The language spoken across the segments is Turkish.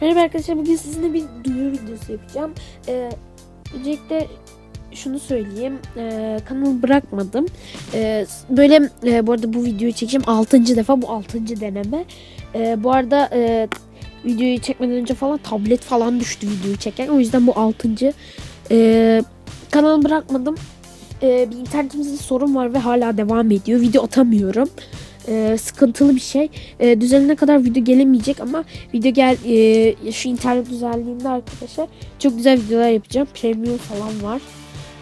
Merhaba arkadaşlar bugün sizinle bir duyuru videosu yapacağım. Ee, öncelikle şunu söyleyeyim. Ee, kanalı bırakmadım. Ee, böyle e, bu arada bu videoyu çekeceğim 6. defa bu 6. deneme. Ee, bu arada e, videoyu çekmeden önce falan tablet falan düştü videoyu çeken. O yüzden bu 6. Ee, kanalı bırakmadım. Ee, bir internetimizde sorun var ve hala devam ediyor. Video atamıyorum. Ee, sıkıntılı bir şey. Ee, düzenine kadar video gelemeyecek ama video gel e, şu internet düzenliğinde arkadaşlar çok güzel videolar yapacağım. Premium falan var.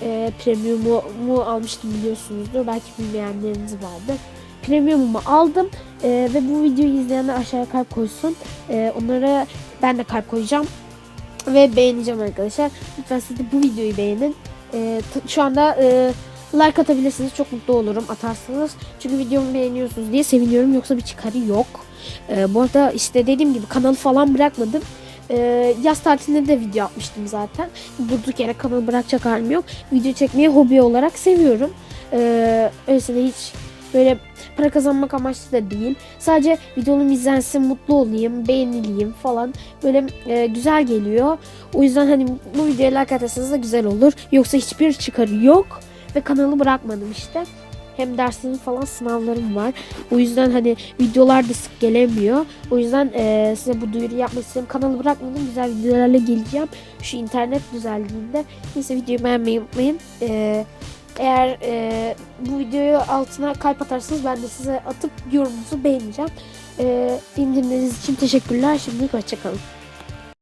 Ee, premium'u almıştım biliyorsunuzdur. Belki bilmeyenleriniz vardır. Premium'umu aldım Ee, ve bu videoyu izleyenler aşağıya kalp koysun. Ee, onlara ben de kalp koyacağım ve beğeneceğim arkadaşlar. Lütfen siz de bu videoyu beğenin. T- şu anda e, like atabilirsiniz. Çok mutlu olurum atarsanız. Çünkü videomu beğeniyorsunuz diye seviniyorum. Yoksa bir çıkarı yok. Ee, bu arada işte dediğim gibi kanalı falan bırakmadım. Ee, yaz tatilinde de video atmıştım zaten. Durduk yere kanalı bırakacak halim yok. Video çekmeyi hobi olarak seviyorum. Ee, öylesine hiç böyle para kazanmak amaçlı da değil. Sadece videom izlensin, mutlu olayım, beğenileyim falan. Böyle e, güzel geliyor. O yüzden hani bu videoya like atarsanız da güzel olur. Yoksa hiçbir çıkarı yok. Ve kanalı bırakmadım işte. Hem derslerim falan sınavlarım var. O yüzden hani videolar da sık gelemiyor. O yüzden e, size bu duyuru yapmak istedim. Kanalı bırakmadım. Güzel videolarla geleceğim. Şu internet düzenliğinde. Neyse videoyu beğenmeyi unutmayın. E, eğer e, bu videoyu altına kalp atarsanız ben de size atıp yorumunuzu beğeneceğim. E, dinlediğiniz için teşekkürler. Şimdilik hoşçakalın.